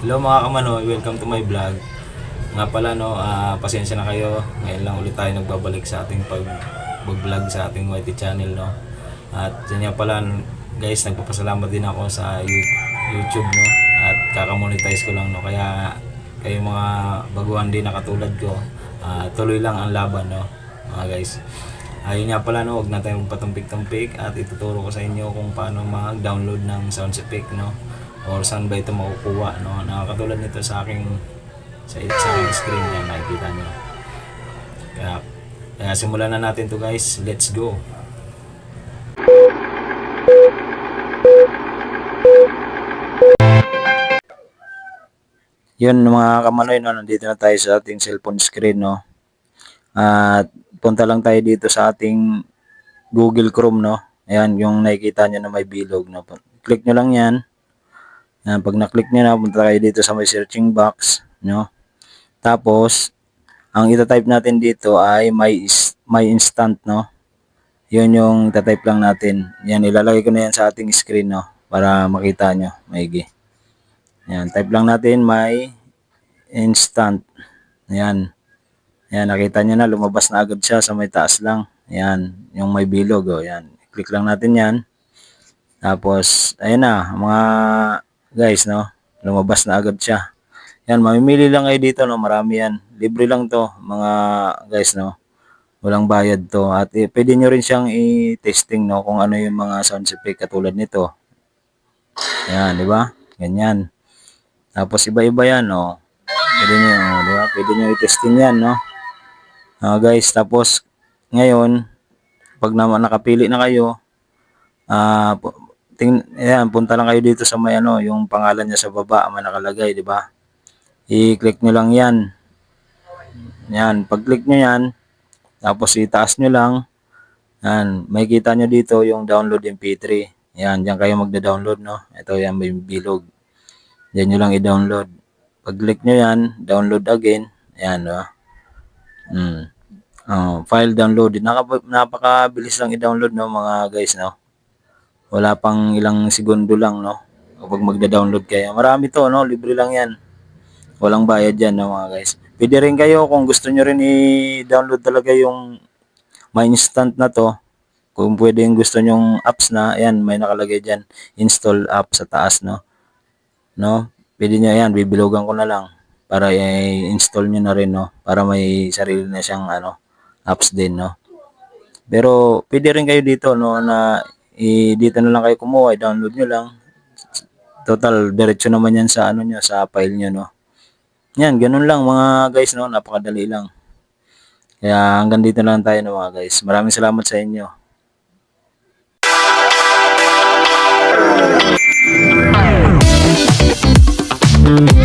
Hello mga kamano, welcome to my vlog. Nga pala no, ah, pasensya na kayo. Ngayon lang ulit tayo nagbabalik sa ating pag vlog sa ating YT channel no. At nga pala guys, nagpapasalamat din ako sa You- YouTube no. At kakamonetize ko lang no. Kaya kayo mga baguhan din na katulad ko, ah, tuloy lang ang laban no. Mga guys. Ayun nga pala no, huwag na tayong patumpik-tumpik at ituturo ko sa inyo kung paano mag-download ng sound effect no or saan ba ito makukuha no? Nakakatulad nito sa aking sa, sa aking screen yan nakikita nyo kaya, kaya simulan na natin to guys. Let's go. Yun mga kamanoy no? Nandito na tayo sa ating cellphone screen no? At punta lang tayo dito sa ating Google Chrome no? Ayan yung nakikita nyo na may bilog no? Click nyo lang yan yan, pag na-click nyo na, punta kayo dito sa may searching box, no? Tapos, ang ita-type natin dito ay my, my instant, no? Yun yung ita-type lang natin. Yan, ilalagay ko na yan sa ating screen, no? Para makita nyo, maigi. Yan, type lang natin my instant. Yan. Yan, nakita nyo na, lumabas na agad siya sa may taas lang. Yan, yung may bilog, oh, yan. Click lang natin yan. Tapos, ayun na, mga guys, no? Lumabas na agad siya. Yan, mamimili lang kayo dito, no? Marami yan. Libre lang to, mga guys, no? Walang bayad to. At eh, pwede nyo rin siyang i-testing, no? Kung ano yung mga sound effect katulad nito. Yan, di ba? Ganyan. Tapos iba-iba yan, no? Pwede nyo, oh, di ba? Pwede nyo i-testing yan, no? Ah, guys, tapos ngayon, pag naman nakapili na kayo, ah, pu- ting, ayan, punta lang kayo dito sa may ano, yung pangalan niya sa baba, may nakalagay, di ba? I-click nyo lang yan. Yan, pag-click nyo yan, tapos itaas nyo lang, yan, may kita nyo dito yung download MP3. Yan, diyan kayo magda-download, no? Ito yan, may bilog. Diyan nyo lang i-download. Pag-click nyo yan, download again. Yan, no? Hmm. Oh, file downloaded. Naka, napakabilis lang i-download, no, mga guys, no? Wala pang ilang segundo lang, no? Kapag magda-download kayo. Marami to, no? Libre lang yan. Walang bayad yan, no, mga guys. Pwede rin kayo kung gusto nyo rin i-download talaga yung my instant na to. Kung pwede yung gusto nyong apps na, ayan, may nakalagay dyan. Install app sa taas, no? No? Pwede nyo, ayan, bibilogan ko na lang. Para i-install nyo na rin, no? Para may sarili na siyang, ano, apps din, no? Pero, pwede rin kayo dito, no, na i dito na lang kayo kumuha, i-download nyo lang. Total, diretso naman yan sa ano nyo, sa file nyo, no. Yan, ganun lang mga guys, no, napakadali lang. Kaya hanggang dito lang tayo, no, mga guys. Maraming salamat sa inyo. Thank